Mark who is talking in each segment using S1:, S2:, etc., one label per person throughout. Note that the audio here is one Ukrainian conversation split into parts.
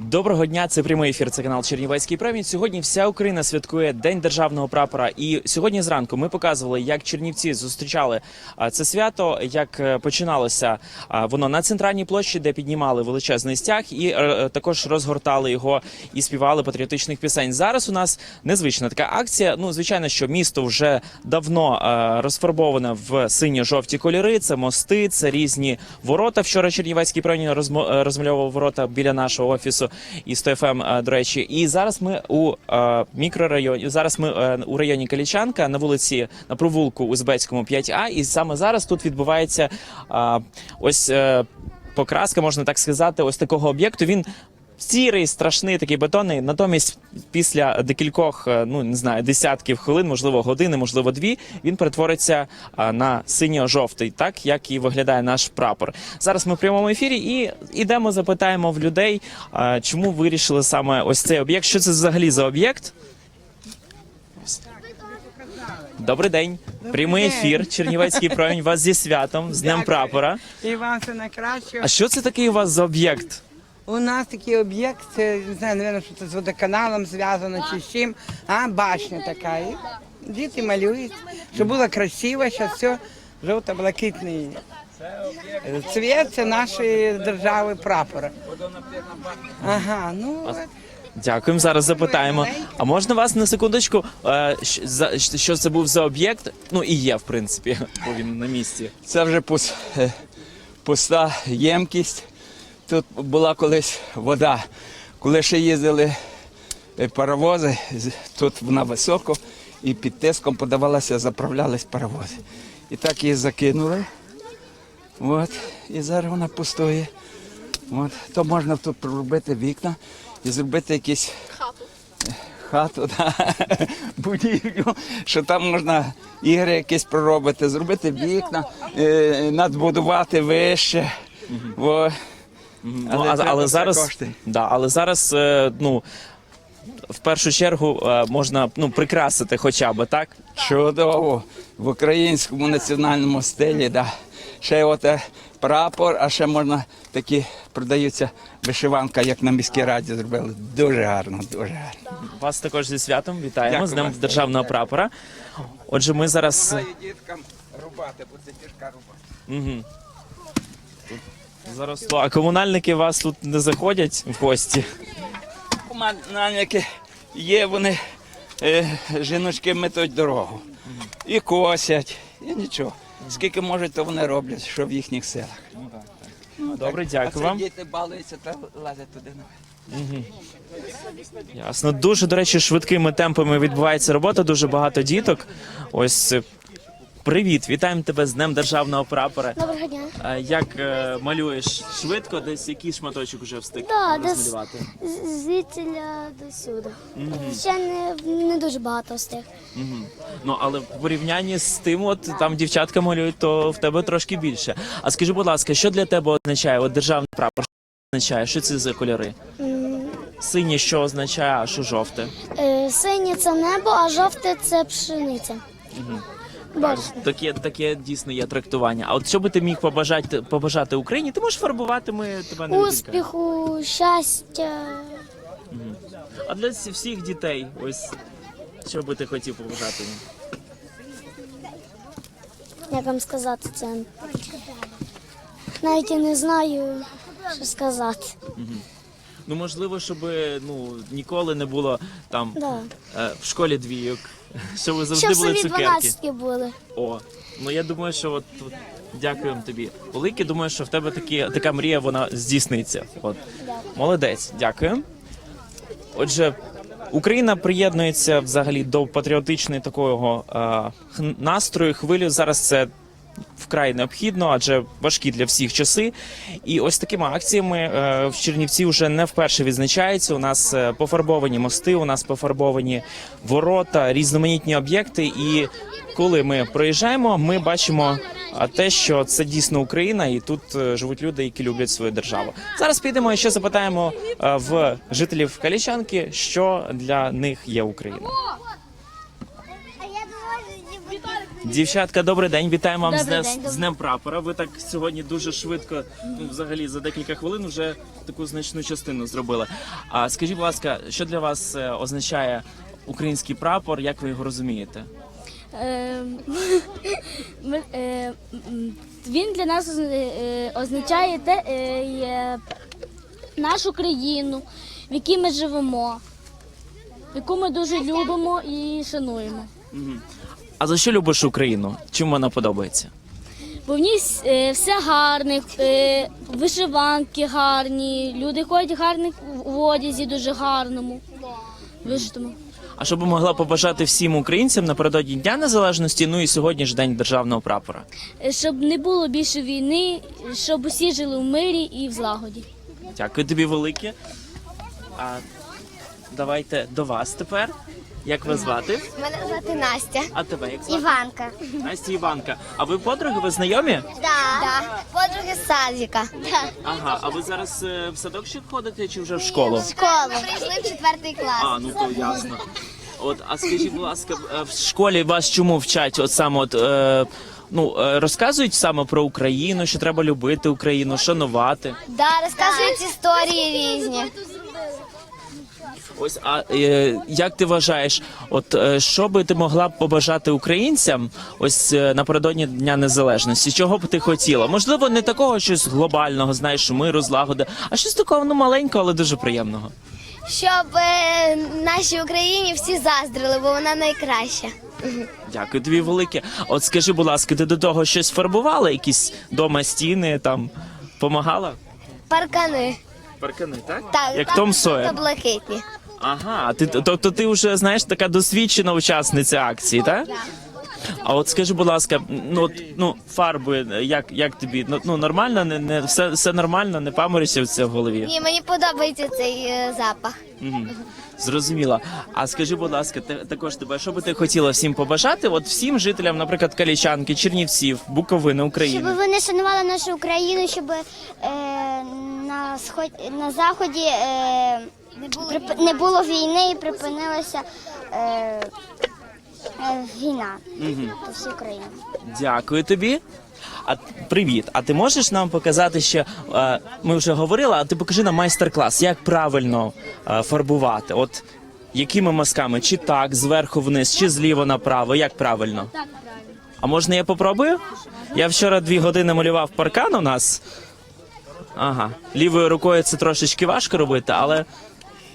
S1: Доброго дня, це прямий ефір. Це канал Чернівецький промінь. Сьогодні вся Україна святкує День державного прапора. І сьогодні зранку ми показували, як Чернівці зустрічали це свято, як е, починалося воно на центральній площі, де піднімали величезний стяг, і е, також розгортали його і співали патріотичних пісень. Зараз у нас незвична така акція. Ну, звичайно, що місто вже давно е, розфарбоване в синьо-жовті кольори. Це мости, це різні ворота. Вчора Чернівецький е, розмальовував ворота біля нашого офісу і 100 ФМ, е, до речі. І зараз ми у е, мікрорайоні. Зараз ми е, у районі Калічанка на вулиці на провулку Узбецькому 5А. І саме зараз тут відбувається е, ось покраска, можна так сказати, ось такого об'єкту. Він Сірий, страшний такий бетонний. Натомість, після декількох, е, ну не знаю, десятків хвилин, можливо, години, можливо, дві, він перетвориться на синьо-жовтий, так як і виглядає наш прапор. Зараз ми в прямому ефірі і ідемо, запитаємо в людей, чому вирішили саме ось цей об'єкт. Що це взагалі за об'єкт? Добрий день. Прямий
S2: день.
S1: ефір. Чернівецький промінь. Вас зі святом, з Днем
S2: Дякую.
S1: прапора.
S2: І вам все найкраще.
S1: А що це такий у вас за об'єкт?
S2: У нас такий об'єкт, це не знаю, напевно, що це з водоканалом зв'язано чи з чим. А, башня така. І діти малюють, щоб було красиво, зараз все жовто-блакитний. Цвіт це нашої держави прапора. Ага, ну.
S1: Дякуємо. Зараз запитаємо. А можна вас на секундочку? е, щ- за- Що це був за об'єкт? Ну і є, в принципі, бо він на місці.
S3: Це вже пус- е, пуста ємкість. Тут була колись вода. Коли ще їздили е, паровози, тут вона високо і під тиском подавалася, заправлялись паровози. І так її закинули. От, і зараз вона пустує. От, то можна тут проробити вікна і зробити якісь хату, да, будівлю, що там можна ігри якісь проробити, зробити вікна, е, надбудувати вище. Во.
S1: Ну,
S3: Але
S1: але зараз,
S3: кошти.
S1: да, але зараз, е, ну в першу чергу е, можна ну прикрасити, хоча б так.
S3: Чудово. В українському національному стилі, да. Ще от е, прапор, а ще можна такі продаються вишиванка, як на міській раді зробили. Дуже гарно, дуже гарно.
S1: Вас також зі святом вітаємо
S3: Дякую
S1: з Днем
S3: вас.
S1: державного прапора. Отже, ми зараз.
S3: діткам рубати, бо це тяжка робота.
S1: Угу. Заросло. А комунальники вас тут не заходять в гості.
S3: Командники є, вони е, жіночки метуть дорогу. І косять, і нічого. Скільки можуть, то вони роблять, що в їхніх силах.
S1: Добре,
S3: а
S1: дякую
S3: це
S1: вам.
S3: діти балуються та лазять туди. на.
S1: Ясно. Дуже, до речі, швидкими темпами відбувається робота, дуже багато діток. Ось е, привіт, вітаємо тебе з Днем державного прапора.
S4: Доброго дня.
S1: А Як е, малюєш швидко, десь який шматочок вже встиг
S4: Да, десь-
S1: розмалювати?
S4: З- Звідсіля до сюди. Ще не, не дуже багато встиг.
S1: Мгм. Ну але в порівнянні з тим, от там дівчатка малюють, то в тебе трошки більше. А скажи, будь ласка, що для тебе означає от державний прапор? Що означає? Що це за кольори? Синє що означає, а що жовте?
S4: Е, синє це небо, а жовте це пшениця. Бачите.
S1: Таке, таке дійсно є трактування. А от що би ти міг побажати побажати Україні? Ти можеш фарбувати, ми тебе не.
S4: Успіху, щастя.
S1: А для всі- всіх дітей, ось що би ти хотів побажати їм?
S4: Як вам сказати це? Навіть і не знаю, що сказати.
S1: Ну можливо, щоб ну ніколи не було там
S4: Да.
S1: е, в школі двійок, щоб ви завжди
S4: Щоб
S1: були
S4: собі
S1: цукерки.
S4: 12 були.
S1: О, ну я думаю, що от от дякуємо тобі. Велике, думаю, що в тебе такі, така мрія вона здійсниться. От молодець, дякую. Отже, Україна приєднується взагалі до патріотичної такого е, настрою, хвилю. Зараз це вкрай необхідно, адже важкі для всіх часи. І ось такими акціями е, в Чернівці вже не вперше відзначаються. У нас е, пофарбовані мости, у нас пофарбовані ворота, різноманітні об'єкти. І коли ми проїжджаємо, ми бачимо те, що це дійсно Україна, і тут е, живуть люди, які люблять свою державу. Зараз підемо і ще запитаємо в жителів Калічанки, що для них є Україна. Дівчатка, добрий день. Вітаємо вам з,
S4: Добрий
S1: днем-
S4: день.
S1: з днем прапора. Ви так сьогодні дуже швидко, ну взагалі за декілька хвилин вже таку значну частину зробили. А скажіть, будь ласка, що для вас е, означає український прапор? Як ви його розумієте?
S5: Е, ми- е, м, Він для нас оз- е, означає те, е, є нашу країну, в якій ми живемо, яку ми дуже любимо і шануємо.
S1: А за що любиш Україну? Чим вона подобається?
S5: Бо в ній е, все гарне, е, вишиванки гарні, люди ходять гарних в одязі, дуже гарному. Вишитому.
S1: А що би могла побажати всім українцям напередодні Дня Незалежності, ну і сьогодні ж день державного прапора?
S5: Е, Щоб не було більше війни, щоб усі жили в мирі і в злагоді.
S1: Дякую тобі велике. А давайте до вас тепер. Як вас звати?
S4: Мене звати Настя.
S1: А тебе як звати?
S4: Іванка.
S1: Настя Іванка. А ви подруги, ви знайомі?
S4: Да. Подруги з садика.
S1: Ага, а ви зараз е, в садок ще ходите чи вже в школу?
S4: В Школу. Прийшли в четвертий клас.
S1: А, ну то ясно. От, а скажіть, будь ласка, е, в школі вас чому вчать? От саме от е, ну е, розказують саме про Україну, що треба любити Україну, шанувати.
S4: Да, розказують історії різні.
S1: Ось, а е, як ти вважаєш, от е, що би ти могла б побажати українцям ось е, напередодні Дня Незалежності? Чого б ти хотіла? Можливо, не такого щось глобального, знаєш, миру, злагоди, а щось такого ну маленького, але дуже приємного.
S4: Щоб е, нашій Україні всі заздрили, бо вона найкраща.
S1: Дякую тобі велике. От скажи, будь ласка, ти до того щось фарбувала? Якісь дома стіни там помагала?
S4: Паркани.
S1: Паркани, так?
S4: Так,
S1: Як
S4: там
S1: Том Сойер.
S4: жовто-блакитні.
S1: Ага, ти тобто ти вже знаєш така досвідчена учасниця акції, так? А от скажи, будь ласка, ну от, ну фарби, як, як тобі? Ну, ну нормально, не, не все, все нормально, не паморишся це в голові.
S4: Ні, мені подобається цей е, запах.
S1: Мгм. Зрозуміло. А скажи, будь ласка, те- також тебе, що би ти хотіла всім побажати? От всім жителям, наприклад, Калічанки, Чернівців, Буковини, України.
S4: Щоб вони шанували нашу Україну, щоб е, на сход на заході е, не, було не було війни і припинилася е, е, війна по всій Україні.
S1: Дякую тобі. А привіт. А ти можеш нам показати ще? е, ми вже говорили, а ти покажи нам майстер-клас, як правильно е, фарбувати. От якими мазками? Чи так, зверху вниз, чи зліво направо? Як правильно?
S5: Так, правильно.
S1: А можна я попробую? Я вчора дві години малював паркан у нас. Ага, лівою рукою це трошечки важко робити, але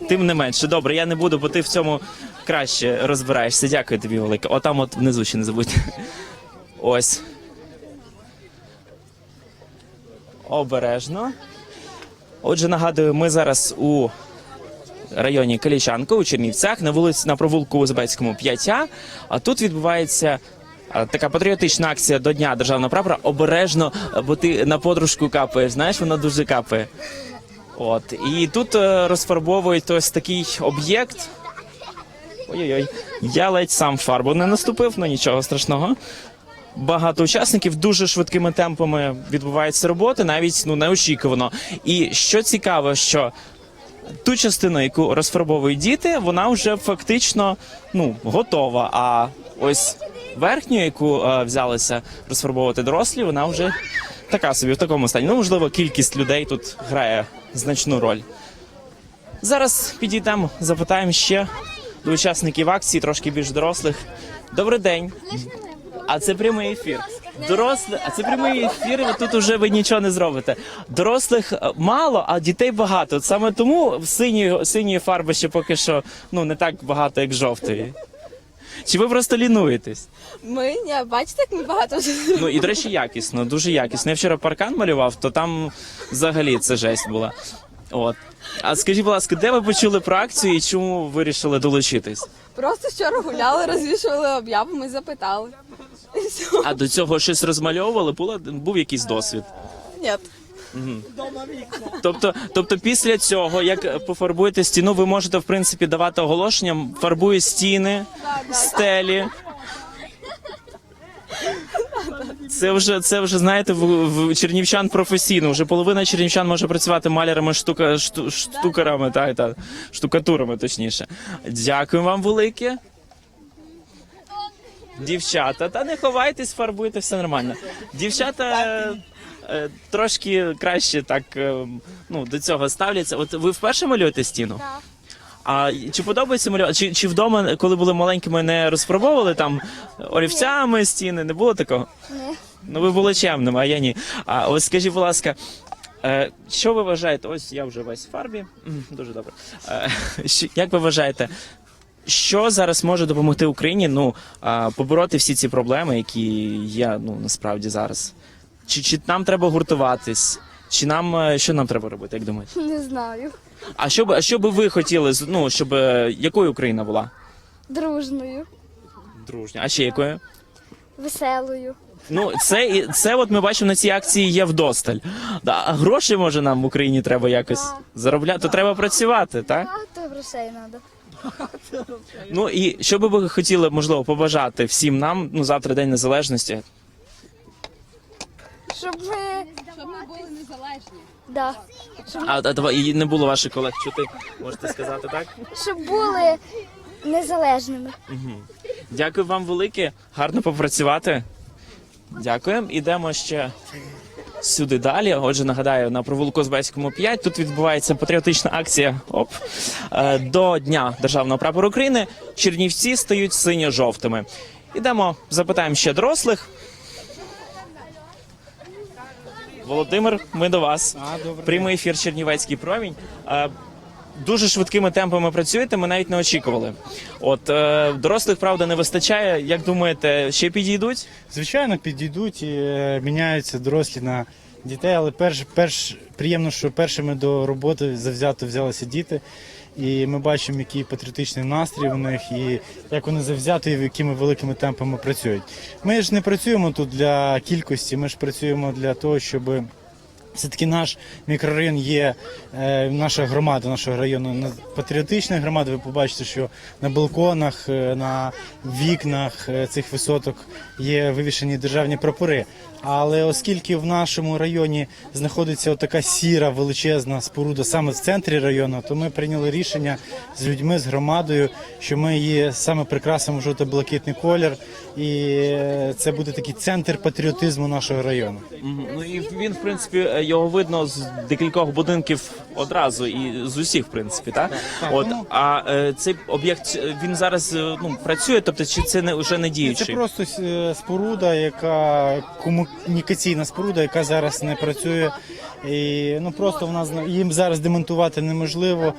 S1: тим не менше. Добре, я не буду, бо ти в цьому краще розбираєшся. Дякую тобі, велике. Отам от внизу ще не забудь. Ось. Обережно. Отже, нагадую, ми зараз у районі Калічанка у Чернівцях на вулиці на провулку Узбецькому 5А. Тут відбувається така патріотична акція до Дня державного прапора. Обережно, бо ти на подружку капаєш. Знаєш, вона дуже капає. От і тут е, розфарбовують ось такий об'єкт. Ой-ой-ой, я ледь сам фарбу не наступив, ну нічого страшного. Багато учасників дуже швидкими темпами відбувається робота, навіть ну неочікувано. І що цікаво, що ту частину, яку розфарбовують діти, вона вже фактично ну готова. А ось верхню, яку е, взялися розфарбовувати дорослі, вона вже така собі в такому стані. Ну, можливо, кількість людей тут грає значну роль. Зараз підійдемо, запитаємо ще до учасників акції, трошки більш дорослих. Добрий день. А це прямий ефір. Дорослі, а це прямий ефір. і Тут уже ви нічого не зробите. Дорослих е, мало, а дітей багато. Саме тому синьої, синьої фарби ще поки що ну не так багато, як жовтої. Чи ви просто лінуєтесь?
S6: Ми ні, бачите, як ми багато вже
S1: Ну і до речі, якісно, дуже якісно. Я вчора паркан малював, то там взагалі це жесть була. От. А скажіть, будь ласка, де ви почули про акцію і чому вирішили долучитись?
S6: просто вчора гуляли, розвішували об'яву, ми запитали. І все.
S1: А до цього щось розмальовували? Був якийсь досвід?
S6: Ні.
S1: Тобто, тобто після цього, як пофарбуєте стіну, ви можете в принципі давати оголошення, фарбую стіни, стелі. Це вже це вже знаєте в, в чернівчан професійно. Вже половина чернівчан може працювати малярами, штука, шту, штукарами, та, та штукатурами, точніше. Дякую вам велике. Дівчата, та не ховайтесь, фарбуйте, все нормально. Дівчата трошки краще так е, ну, до цього ставляться. От ви вперше малюєте стіну?
S4: Так.
S1: А чи подобається малювати? Чи, чи вдома, коли були маленькими, не розфарбовували там олівцями стіни? Не було такого?
S4: Ні.
S1: Ну ви були чемними, а я ні. А ось скажіть, будь ласка, е, що ви вважаєте? Ось я вже весь в фарбі. Дуже добре. Е, як ви вважаєте, що зараз може допомогти Україні ну, побороти всі ці проблеми, які є ну, насправді зараз? Чи, чи нам треба гуртуватись? Чи нам е, що нам треба робити, як думаєте?
S5: Не знаю.
S1: А що би, а що би ви хотіли, ну, щоб е, якою Україна була?
S5: Дружною,
S1: Дружня. А ще якою?
S5: веселою.
S1: Ну, це, це от ми бачимо на цій акції є вдосталь. Да, а гроші може нам в Україні треба якось
S5: Так.
S1: заробляти, то треба працювати, так?
S5: Багато грошей треба.
S1: Ну і що би ви хотіли, можливо, побажати всім нам, ну завтра День Незалежності.
S5: Щоб ми.
S6: Щоб ми були незалежні.
S5: Да.
S1: А, а давай, і не було ваших колег чути, можете сказати так?
S5: Щоб були незалежними.
S1: Дякую вам велике, гарно попрацювати. Дякуємо. Ідемо ще сюди далі. Отже, нагадаю, на провулку Козбецькому 5 тут відбувається патріотична акція оп, е, до Дня Державного прапору України. Чернівці стають синьо-жовтими. Ідемо, запитаємо ще дорослих. Володимир, ми до вас. Прямий ефір Чернівецький промінь. Е, Дуже швидкими темпами працюєте, ми навіть не очікували. От е, дорослих, правда, не вистачає. Як думаєте, ще підійдуть?
S7: Звичайно, підійдуть і е, міняються дорослі на дітей, але перш, перш приємно, що першими до роботи завзято взялися діти. І ми бачимо, який патріотичний настрій у них, і як вони завзято і якими великими темпами працюють. Ми ж не працюємо тут для кількості, ми ж працюємо для того, щоб все-таки наш мікрорайон є, е, наша громада нашого району на- патріотична громада. Ви побачите, що на балконах, е, на вікнах е, цих висоток є вивішені державні прапори. Але оскільки в нашому районі знаходиться така сіра величезна споруда саме в центрі району, то ми прийняли рішення з людьми, з громадою, що ми її саме прикрасимо жовто-блакитний колір, і це буде такий центр патріотизму нашого району.
S1: Ну і він, в принципі, його видно з декількох будинків одразу і з усіх, в принципі, так? От а е, цей об'єкт він зараз е, ну працює, тобто чи це не вже не
S7: Це просто е, споруда, яка комунікаційна споруда, яка зараз не працює. І ну просто вона зна- їм зараз демонтувати неможливо,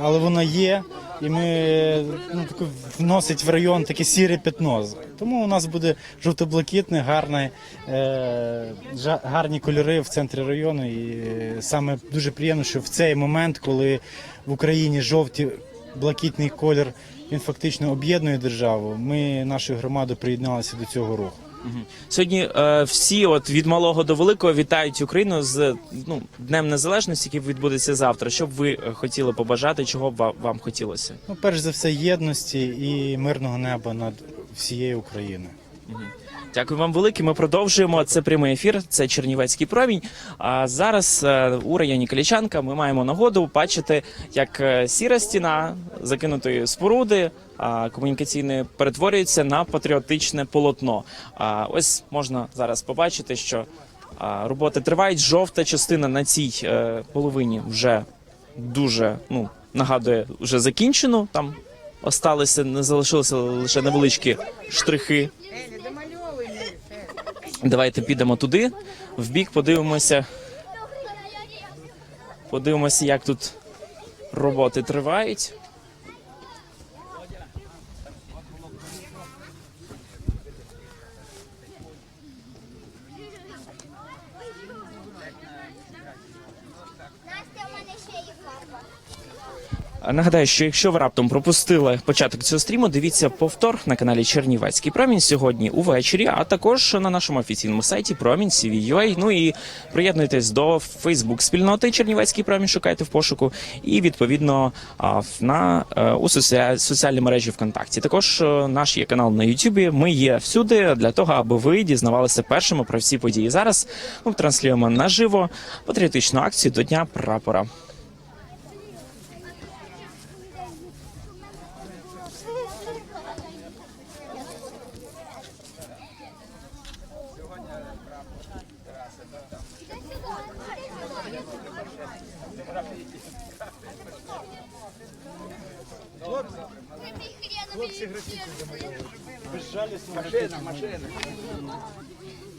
S7: але вона є. І ми ну таке вносить в район таке сіре пятно. Тому у нас буде жовто-блакитне, гарне, е, гарні кольори в центрі району. І саме дуже приємно, що в цей момент, коли в Україні жовті блакитний колір він фактично об'єднує державу. Ми нашою громадою приєдналися до цього руху.
S1: Сьогодні е, всі, от від малого до великого, вітають Україну з ну Днем Незалежності, який відбудеться завтра. Що б ви е, хотіли побажати, чого б вам хотілося?
S7: Ну, перш за все, єдності і мирного неба над всією Україною.
S1: Дякую вам велике. Ми продовжуємо. Це прямий ефір. Це Чернівецький промінь. А зараз е, у районі Калічанка ми маємо нагоду бачити, як е, сіра стіна закинутої споруди а, комунікаційної перетворюється на патріотичне полотно. А ось можна зараз побачити, що роботи тривають. Жовта частина на цій е, половині вже дуже ну нагадує, вже закінчено. Там осталися, не залишилися лише невеличкі штрихи. Давайте підемо туди, в бік, подивимося. Подивимося, як тут роботи тривають.
S4: Настя, у мене ще є фарба.
S1: А Нагадаю, що якщо ви раптом пропустили початок цього стріму, дивіться повтор на каналі Чернівецький Промінь сьогодні увечері, а також на нашому офіційному сайті Промінь CVUA. Ну і приєднуйтесь до Фейсбук спільноти Чернівецький Промінь. Шукайте в пошуку, і відповідно на е, у соціа- соціальній мережі ВКонтакті. Також е, наш є канал на Ютубі. Ми є всюди для того, аби ви дізнавалися першими про всі події. Зараз ми транслюємо наживо патріотичну акцію до Дня прапора.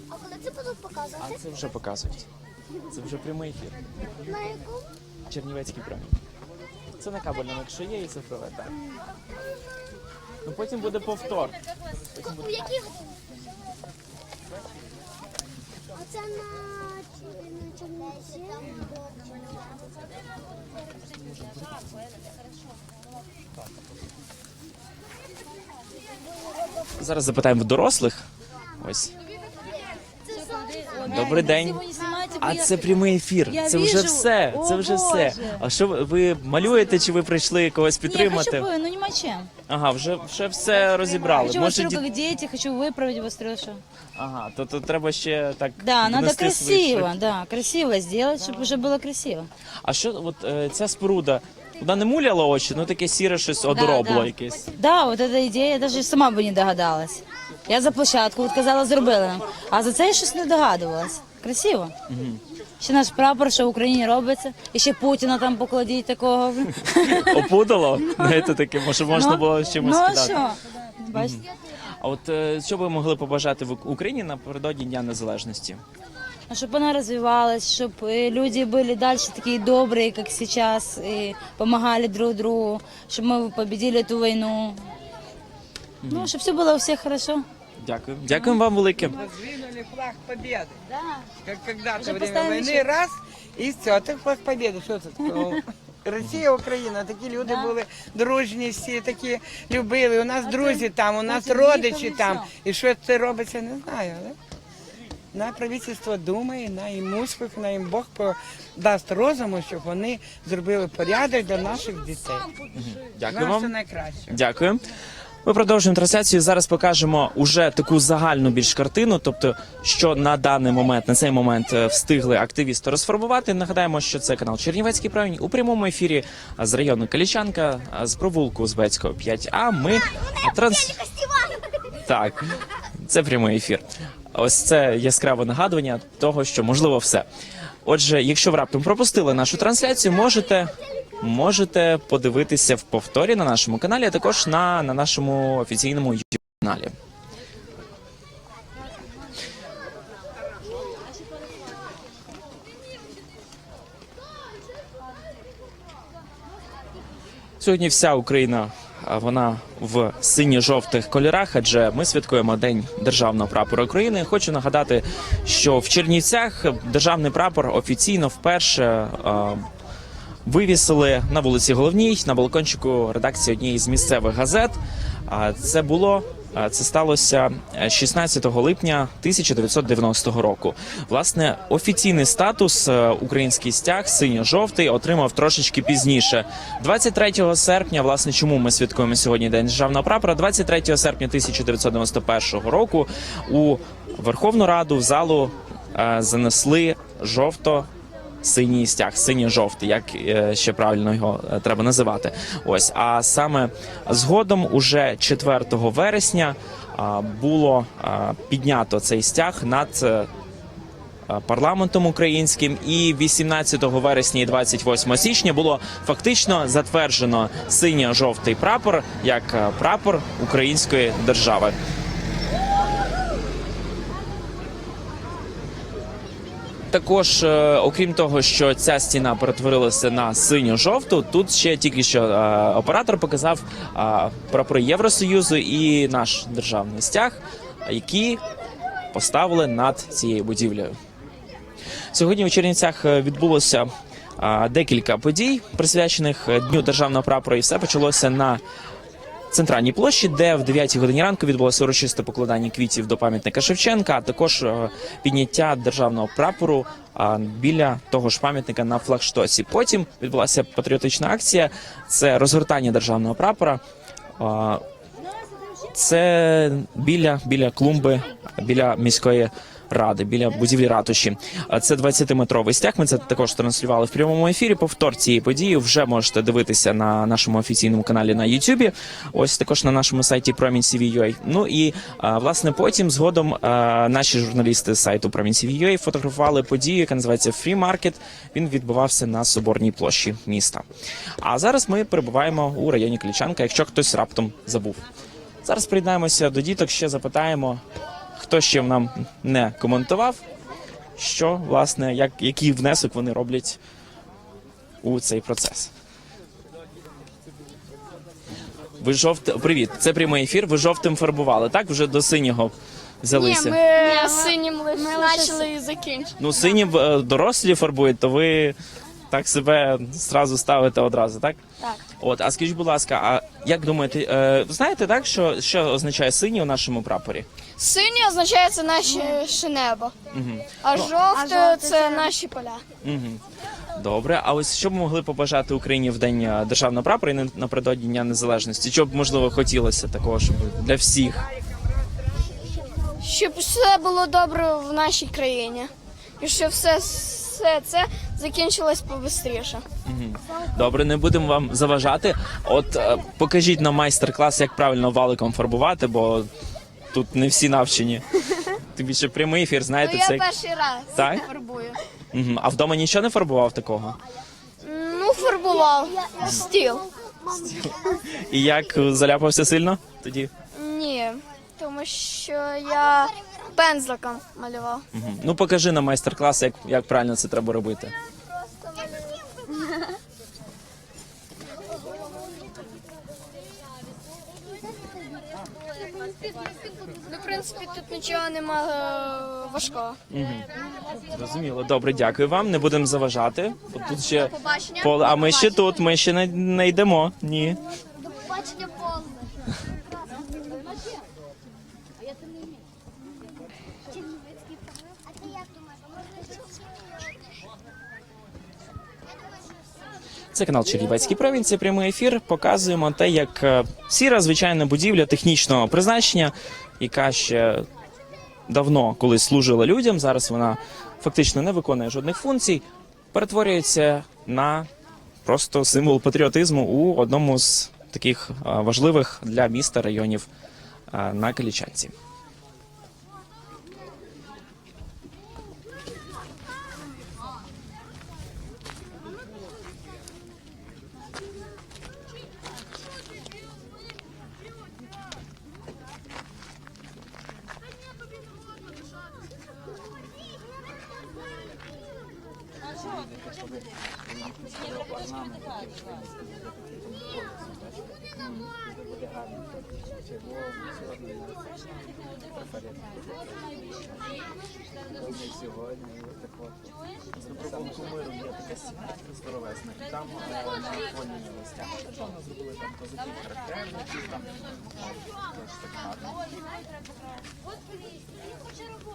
S4: А коли це будуть показувати?
S1: Це вже показують. Це вже прямий ефір.
S4: На якому?
S1: Чернівецький промінь. Це на кабельному, якщо є, і цифрове, так. Ну потім буде повтор.
S4: У якій годині? Оце на, Ч- на
S1: Зараз запитаємо в дорослих. Ось. Добрий день. А це прямий ефір.
S8: Я
S1: Це вже
S8: вижу.
S1: все. Це
S8: О,
S1: вже все.
S8: Боже.
S1: А що ви- ви малюєте чи ви прийшли когось
S8: Не,
S1: підтримати?
S8: хочу, ну нема чем.
S1: Ага, вже, вже все розібрали.
S8: Хочу
S1: Може,
S8: вас
S1: ді-
S8: как дети, хочу выправить вас трешо.
S1: Ага, то, то треба ще так.
S8: Да, надо
S1: донести свої
S8: красиво,
S1: шляхи.
S8: да, красиво сделать, чтобы уже было красиво.
S1: А що от е, ця споруда? Вона не муляла очі, ну таке сіре щось одоробло
S8: да.
S1: якесь.
S8: Да, вот эта ідея, я даже сама би не догадалась. Я за площадку, от казала, зробила. А за це я щось не догадувалась. Красиво. Ще наш прапор, що в Україні робиться, і ще Путіна там покладіть такого.
S1: Опудало? Знаєте, таке, може можна
S8: Ну,
S1: було з чимось
S8: Ну а
S1: кидати.
S8: що? Бачите?
S1: А от е, що ви могли побажати в Україні напередодні Дня Незалежності?
S8: Ну, чтобы она развивалась, чтобы люди были дальше такие добрые, как сейчас, и помогали друг другу, чтобы мы победили эту войну. Ну, чтобы все было у всех хорошо.
S1: Дякую. Дякую вам велике.
S2: Воздвинули флаг победы.
S8: Да.
S2: Как когда-то
S8: Уже
S2: время
S8: поставили
S2: войны,
S8: еще-
S2: раз, і все, так флаг победы. Що це такого? Росія, Україна, такі люди були дружні, всі такі любили. У нас друзі там, у нас
S8: Потім
S2: родичі
S8: їхали,
S2: там.
S8: все.
S2: І що це робиться, не знаю. Але на правительство думає, на їм успіх, на їм Бог по- дасть розуму, щоб вони зробили порядок для наших дітей.
S1: Дякую
S2: Нам все
S1: вам.
S2: найкраще.
S1: Дякую. Ми продовжуємо трансляцію. Зараз покажемо уже таку загальну більш картину, тобто, що на даний момент, на цей момент е, встигли активісти розформувати. Нагадаємо, що це канал Чернівецький правильні у прямому ефірі з району Калічанка, з провулку Узбецького 5А. Ми транс... Так, це прямий ефір. Ось це яскраве нагадування того, що можливо все. Отже, якщо ви раптом пропустили нашу трансляцію, можете. Можете подивитися в повторі на нашому каналі, а також на, на нашому офіційному каналі. Сьогодні вся Україна вона в синьо-жовтих кольорах, адже ми святкуємо День державного прапора України. Хочу нагадати, що в Чернівцях державний прапор офіційно вперше вивісили на вулиці Головній на балкончику редакції однієї з місцевих газет. А це було. Це сталося е, 16 липня 1990 року. Власне, офіційний статус е, український стяг синьо-жовтий отримав трошечки пізніше. 23 серпня, власне, чому ми святкуємо сьогодні День державного прапора? 23 серпня 1991 року у Верховну Раду в залу е, занесли жовто синій стяг, синьо-жовтий, як е, ще правильно його е, треба називати. Ось а саме згодом, уже 4 вересня, було піднято цей стяг над. е, Парламентом українським і 18 вересня і 28 січня було фактично затверджено синьо-жовтий прапор як прапор української держави. Також, е, окрім того, що ця стіна перетворилася на синьо-жовту, тут ще тільки що е, оператор показав е, прапори Євросоюзу і наш державний стяг, які поставили над цією будівлею. Сьогодні у Чернівцях відбулося декілька подій, присвячених Дню державного прапора, і все почалося на центральній площі, де в 9 годині ранку відбулося урочисте покладання квітів до пам'ятника Шевченка, а також е, підняття державного прапору біля того ж пам'ятника на флагштоці. Потім відбулася патріотична акція. Це розгортання державного прапора. Це біля, біля клумби, біля міської ради біля будівлі ратуші. Це 20-метровий стяг. Ми це також транслювали в прямому ефірі. Повтор цієї події вже можете дивитися на нашому офіційному каналі на Ютубі. Ось також на нашому сайті Промінь.cv.ua. Ну і власне потім згодом наші журналісти з сайту Промінь.cv.ua фотографували подію, яка називається Free Market. Він відбувався на Соборній площі міста. А зараз ми перебуваємо у районі Клічанка, якщо хтось раптом забув. Зараз приєднаємося до діток, ще запитаємо, хто ще нам не коментував, що власне, як, який внесок вони роблять у цей процес. Ви жовт... Привіт, це прямий ефір. Ви жовтим фарбували, так? Вже до синього взялися.
S9: Ми синім лише почали і закінчили.
S1: Ну, синім е, дорослі фарбують, то ви так себе зразу ставите одразу, так?
S9: Так.
S1: От, а скажіть, будь ласка, а як думаєте, е, знаєте так, що, що означає синій у нашому прапорі?
S9: Синє означає це наше небо,
S1: Угу.
S9: а жовте це наші поля.
S1: Добре, а ось що б могли побажати Україні в день е, державного прапора і на- напередодні Дня Незалежності? Що б можливо хотілося такого, щоб для всіх?
S9: Щоб все було добре в нашій країні. І щоб все, все це закінчилось побистріше.
S1: Мгм. Добре, не будемо вам заважати. От е, покажіть нам майстер-клас, як правильно валиком фарбувати, бо тут не всі навчені. Тим більше прямий ефір, знаєте,
S9: Ну, я
S1: це.
S9: перший раз
S1: Так?
S9: фарбую.
S1: Мгм. А вдома нічого не фарбував такого?
S9: Ну, фарбував стіл.
S1: І як е, заляпався сильно тоді?
S9: Ні, тому що я пензликом малював.
S1: Мгм. Ну покажи нам майстер-клас, як, як правильно це треба робити.
S9: Ну, в принципі, тут нічого немає важкого.
S1: Зрозуміло. Добре, дякую вам. Не будемо заважати. Бо тут ще
S9: Побачення.
S1: поле. А ми ще тут, ми ще не, не йдемо. Ні.
S9: Побачення
S1: Це канал Чернівецький провінції. Прямий ефір. Показуємо те, як е, сіра звичайна будівля технічного призначення, яка ще давно колись служила людям. Зараз вона фактично не виконує жодних функцій, перетворюється на просто символ патріотизму у одному з таких е, важливих для міста районів е, на Калічанці.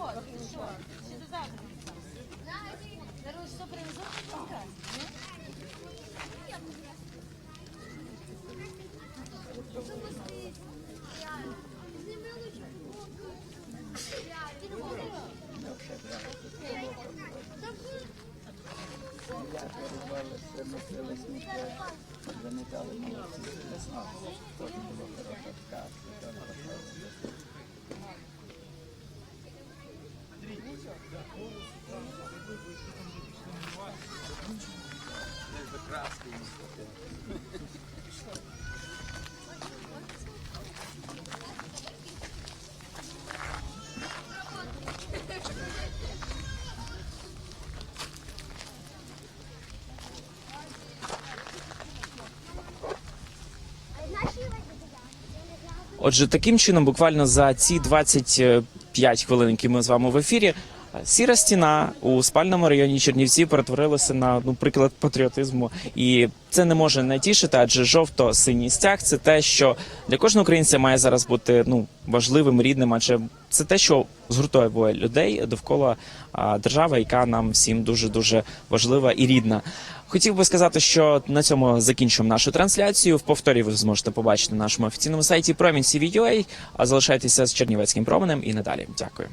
S1: Чи до завтра? Даруш, що привезу? Ні? Отже, таким чином, буквально за ці 25 хвилин, які ми з вами в ефірі, сіра стіна у спальному районі Чернівці перетворилася на ну, приклад патріотизму, і це не може не тішити, адже жовто-синій стяг це те, що для кожного українця має зараз бути ну важливим, рідним, адже це те, що згуртує обоє людей довкола держави, яка нам всім дуже дуже важлива і рідна. Хотів би сказати, що на цьому закінчуємо нашу трансляцію. В повторі ви зможете побачити на нашому офіційному сайті Промінь.cv.ua, а залишайтеся з Чернівецьким променем і надалі. Дякую.